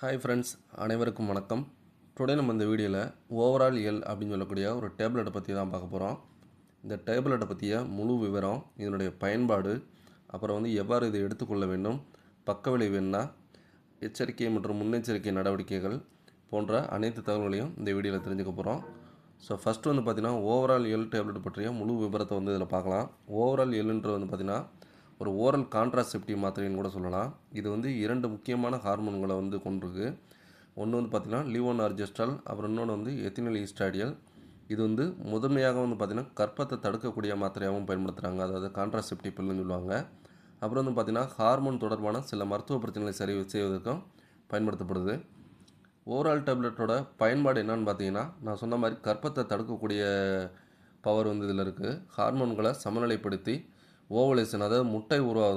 Hi friends அனைவருக்கும் வணக்கம். Today நம்ம இந்த வீடியோவில் ஓவரால் எல் அப்படின்னு சொல்லக்கூடிய ஒரு டேப்லெட்டை பற்றி தான் பார்க்க போகிறோம் இந்த டேப்லெட்டை பற்றிய முழு விவரம் இதனுடைய பயன்பாடு அப்புறம் வந்து எவ்வாறு இதை எடுத்துக்கொள்ள வேண்டும் பக்க விளைவு என்ன எச்சரிக்கை மற்றும் முன்னெச்சரிக்கை நடவடிக்கைகள் போன்ற அனைத்து தகவல்களையும் இந்த வீடியோவில் தெரிஞ்சுக்க போகிறோம் ஸோ ஃபஸ்ட்டு வந்து பார்த்திங்கன்னா ஓவரால் எல் டேப்லெட் பற்றிய முழு விவரத்தை வந்து இதில் பார்க்கலாம். ஓவரால் எல்லுன்றது வந்து பார்த்திங்கன்னா ஒரு ஓரல் கான்ட்ராசெப்டிவ் மாத்திரைன்னு கூட சொல்லலாம். இது வந்து இரண்டு முக்கியமான ஹார்மோன்களை வந்து கொண்டிருக்கு. ஒன்று வந்து பார்த்திங்கன்னா லிவோன் அர்ஜெஸ்ட்ரால் அப்புறம் இன்னொன்று வந்து எத்தினல் ஈஸ்டாடியல் இது வந்து முதன்மையாக வந்து பார்த்திங்கன்னா கற்பத்தை தடுக்கக்கூடிய மாத்திரையாகவும் பயன்படுத்துகிறாங்க அதாவது கான்ட்ராசெப்டிவ் பில்லுன்னு சொல்லுவாங்க. அப்புறம் வந்து பார்த்திங்கன்னா ஹார்மோன் தொடர்பான சில மருத்துவ பிரச்சனைகளை சரி செய்வதற்கும் பயன்படுத்தப்படுது. ஓவரால் டேப்லெட்டோட பயன்பாடு என்னன்னு பார்த்தீங்கன்னா நான் சொன்ன மாதிரி கற்பத்தை தடுக்கக்கூடிய பவர் வந்து இதில் இருக்குது ஹார்மோன்களை சமநிலைப்படுத்தி ஓவலேஷன் அதாவது முட்டை உருவாகுது.